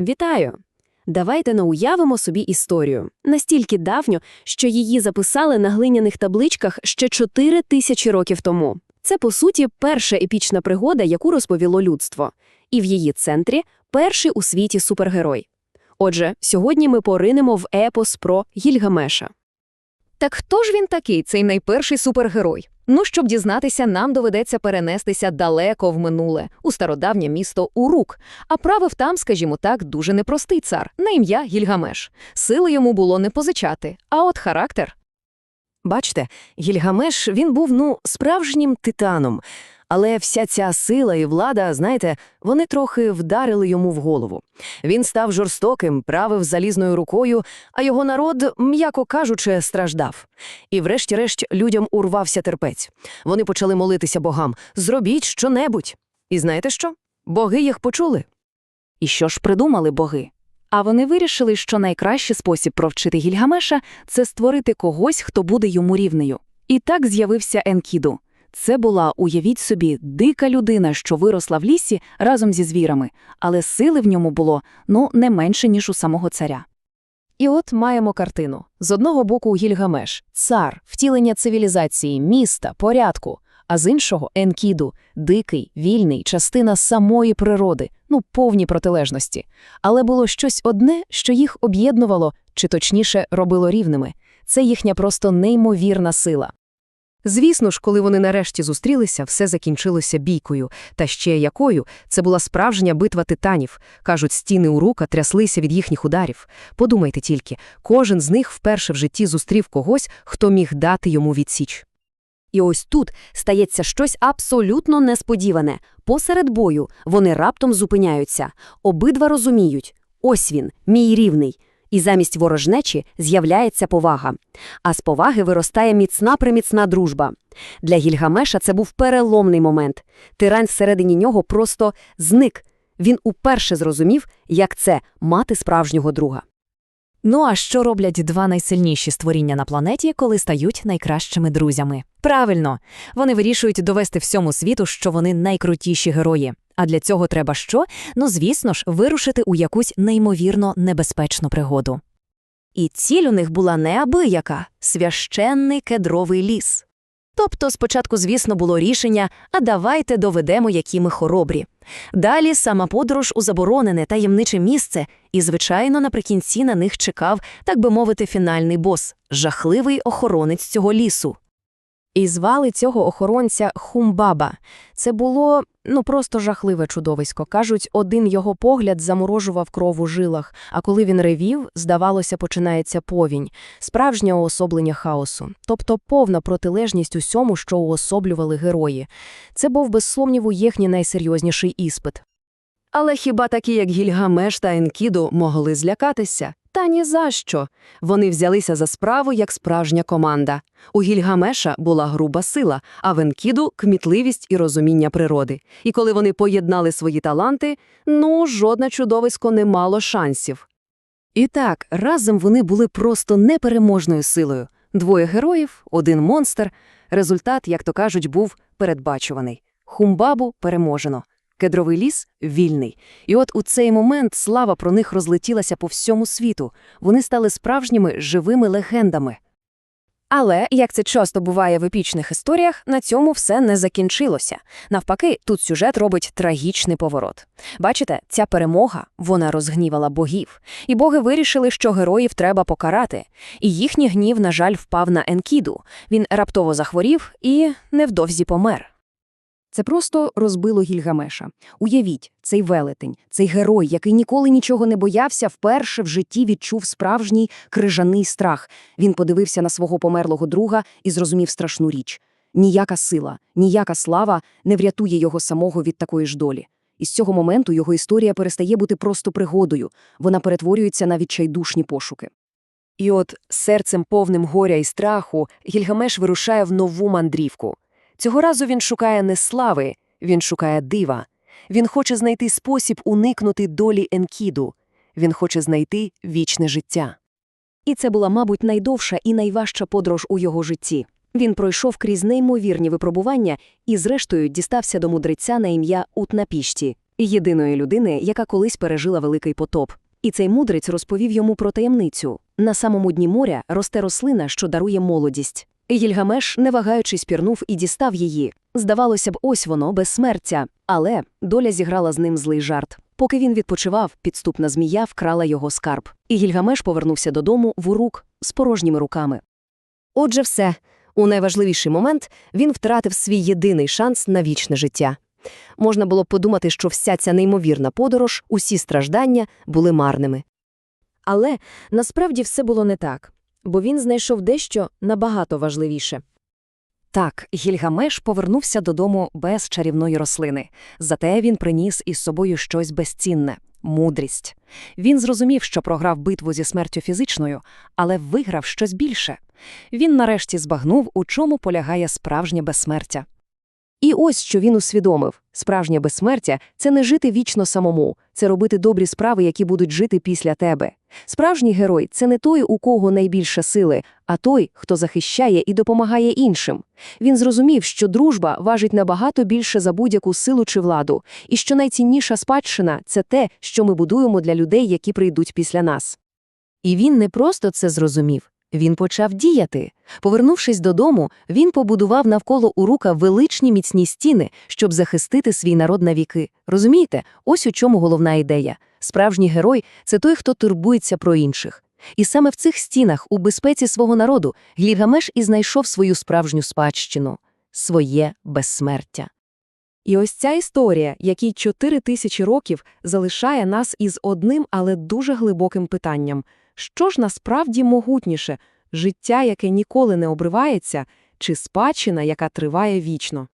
Вітаю! Давайте науявимо собі історію. Настільки давню, що її записали на глиняних табличках ще 4 тисячі років тому. Це, по суті, перша епічна пригода, яку розповіло людство. І в її центрі перший у світі супергерой. Отже, сьогодні ми поринемо в епос про Гільгамеша. Так хто ж він такий, цей найперший супергерой? Ну, щоб дізнатися, нам доведеться перенестися далеко в минуле, у стародавнє місто Урук. А правив там, скажімо так, дуже непростий цар, на ім'я Гільгамеш. Сили йому було не позичати, а от характер. Бачите, Гільгамеш, він був, ну, справжнім титаном. Але вся ця сила і влада, знаєте, вони трохи вдарили йому в голову. Він став жорстоким, правив залізною рукою, а його народ, м'яко кажучи, страждав. І врешті-решт людям урвався терпець. Вони почали молитися богам «Зробіть щонебудь». І знаєте що? Боги їх почули. І що ж придумали боги? А вони вирішили, що найкращий спосіб провчити Гільгамеша – це створити когось, хто буде йому рівнею. І так з'явився Енкіду. Це була, уявіть собі, дика людина, що виросла в лісі разом зі звірами, але сили в ньому було, ну, не менше, ніж у самого царя. І от маємо картину. З одного боку Гільгамеш – цар, втілення цивілізації, міста, порядку, а з іншого – Енкіду – дикий, вільний, частина самої природи, ну, повні протилежності. Але було щось одне, що їх об'єднувало, чи точніше, робило рівними. Це їхня просто неймовірна сила. Звісно ж, коли вони нарешті зустрілися, все закінчилося бійкою. Та ще якою – це була справжня битва титанів. Кажуть, стіни урука тряслися від їхніх ударів. Подумайте тільки, кожен з них вперше в житті зустрів когось, хто міг дати йому відсіч. І ось тут стається щось абсолютно несподіване. Посеред бою вони раптом зупиняються. Обидва розуміють – ось він, мій рівний. І замість ворожнечі з'являється повага. А з поваги виростає міцна-приміцна дружба. Для Гільгамеша це був переломний момент. Тирань всередині нього просто зник. Він уперше зрозумів, як це – мати справжнього друга. Ну а що роблять два найсильніші створіння на планеті, коли стають найкращими друзями? Правильно, вони вирішують довести всьому світу, що вони найкрутіші герої. А для цього треба що? Ну, звісно ж, вирушити у якусь неймовірно небезпечну пригоду. І ціль у них була неабияка – священний кедровий ліс. Тобто спочатку, звісно, було рішення «а давайте доведемо, які ми хоробрі». Далі сама подорож у заборонене таємниче місце, і, звичайно, наприкінці на них чекав, так би мовити, фінальний бос – жахливий охоронець цього лісу. І звали цього охоронця Хумбаба. Це було, ну, просто жахливе чудовисько. Кажуть, один його погляд заморожував кров у жилах, а коли він ревів, здавалося, починається повінь, справжнє уособлення хаосу, тобто повна протилежність усьому, що уособлювали герої. Це був, без сумніву, їхній найсерйозніший іспит. Але хіба такі, як Гільгамеш та Енкіду, могли злякатися? Та ні за що. Вони взялися за справу як справжня команда. У Гільгамеша була груба сила, а в Енкіду – кмітливість і розуміння природи. І коли вони поєднали свої таланти, ну, жодне чудовисько не мало шансів. І так, разом вони були просто непереможною силою. Двоє героїв, один монстр. Результат, як то кажуть, був передбачуваний. Хумбабу переможено. Кедровий ліс вільний. І от у цей момент слава про них розлетілася по всьому світу. Вони стали справжніми живими легендами. Але, як це часто буває в епічних історіях, на цьому все не закінчилося. Навпаки, тут сюжет робить трагічний поворот. Бачите, ця перемога, вона розгнівала богів. І боги вирішили, що героїв треба покарати. І їхній гнів, на жаль, впав на Енкіду. Він раптово захворів і невдовзі помер. Це просто розбило Гільгамеша. Уявіть, цей велетень, цей герой, який ніколи нічого не боявся, вперше в житті відчув справжній крижаний страх. Він подивився на свого померлого друга і зрозумів страшну річ. Ніяка сила, ніяка слава не врятує його самого від такої ж долі. І з цього моменту його історія перестає бути просто пригодою, вона перетворюється на відчайдушні пошуки. І от серцем повним горя і страху Гільгамеш вирушає в нову мандрівку. Цього разу він шукає не слави, він шукає дива. Він хоче знайти спосіб уникнути долі Енкіду. Він хоче знайти вічне життя. І це була, мабуть, найдовша і найважча подорож у його житті. Він пройшов крізь неймовірні випробування і, зрештою, дістався до мудреця на ім'я Утнапішті. єдиної людини, яка колись пережила великий потоп. І цей мудрець розповів йому про таємницю. На самому дні моря росте рослина, що дарує молодість. Гільгамеш, не вагаючись, пірнув і дістав її. Здавалося б, ось воно, безсмертя. Але доля зіграла з ним злий жарт. Поки він відпочивав, підступна змія вкрала його скарб. І Гільгамеш повернувся додому в урук з порожніми руками. Отже, все. У найважливіший момент він втратив свій єдиний шанс на вічне життя. Можна було б подумати, що вся ця неймовірна подорож, усі страждання були марними. Але насправді все було не так, бо він знайшов дещо набагато важливіше. Так, Гільгамеш повернувся додому без чарівної рослини. Зате він приніс із собою щось безцінне мудрість. Він зрозумів, що програв битву зі смертю фізичною, але виграв щось більше. Він нарешті збагнув, у чому полягає справжнє безсмертя. І ось що він усвідомив: справжнє безсмертя це не жити вічно самому, це робити добрі справи, які будуть жити після тебе. Справжній герой це не той, у кого найбільше сили, а той, хто захищає і допомагає іншим. Він зрозумів, що дружба важить набагато більше за будь-яку силу чи владу, і що найцінніша спадщина це те, що ми будуємо для людей, які прийдуть після нас. І він не просто це зрозумів. Він почав діяти. Повернувшись додому, він побудував навколо урука величні міцні стіни, щоб захистити свій народ на віки. Розумієте, ось у чому головна ідея. Справжній герой це той, хто турбується про інших. І саме в цих стінах, у безпеці свого народу, Гільгамеш і знайшов свою справжню спадщину – своє безсмертя. І ось ця історія, якій чотири тисячі років, залишає нас із одним, але дуже глибоким питанням. Що ж насправді могутніше – життя, яке ніколи не обривається, чи спадщина, яка триває вічно?